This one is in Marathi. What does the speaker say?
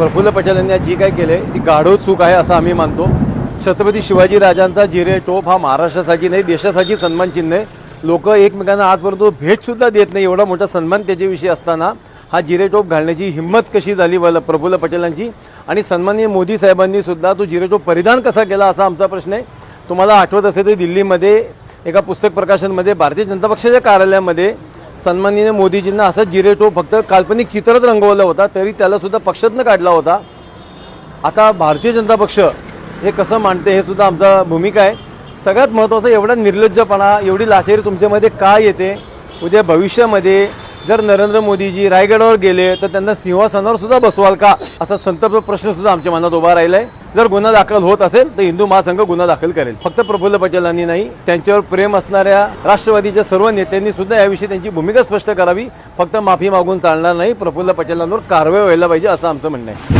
प्रफुल्ल पटेल यांनी जी काय केले ती गाढव चूक आहे असं आम्ही मानतो. छत्रपती शिवाजी राजांचा जिरे टोप हा महाराष्ट्रासाठी नाही देशासाठी सन्मान चिन्ह आहे. लोक एकमेकांना आजपर्यंत भेट सुद्धा देत नाही एवढा मोठा सन्मान त्याच्याविषयी असताना हा जिरेटोप घालण्याची हिंमत कशी झाली वल प्रफुल्ल पटेलांची आणि सन्माननीय मोदी साहेबांनी सुद्धा तो जिरेटोप परिधान कसा केला असा आमचा प्रश्न आहे. तुम्हाला आठवत असेल तर दिल्लीमध्ये एका पुस्तक प्रकाशनमध्ये भारतीय जनता पक्षाच्या कार्यालयामध्ये सन्माननीय मोदीजींना असा जिरेटो फक्त काल्पनिक चित्रच रंगवलं होता तरी त्याला सुद्धा पक्षातनं काढला होता. आता भारतीय जनता पक्ष हे कसं मांडते हे सुद्धा आमचा भूमिका आहे. सगळ्यात महत्त्वाचं एवढा निर्लज्जपणा एवढी लाशेरी तुमच्यामध्ये का येते? उद्या भविष्यामध्ये जर नरेंद्र मोदीजी रायगडावर गेले तर त्यांना सिंहासनावर सुद्धा बसवाल का? असा संतप्त प्रश्नसुद्धा आमच्या मनात उभा राहिला आहे जर गुन्हा दाखल होत असेल तर हिंदू महासंघ गुन्हा दाखल करेल. फक्त प्रफुल्ल पटेलांनी नाही त्यांच्यावर प्रेम असणाऱ्या राष्ट्रवादीच्या सर्व नेत्यांनी सुद्धा याविषयी त्यांची भूमिका स्पष्ट करावी. फक्त माफी मागून चालणार नाही प्रफुल्ल पटेलांवर कारवाई व्हायला पाहिजे असं आमचं म्हणणं आहे.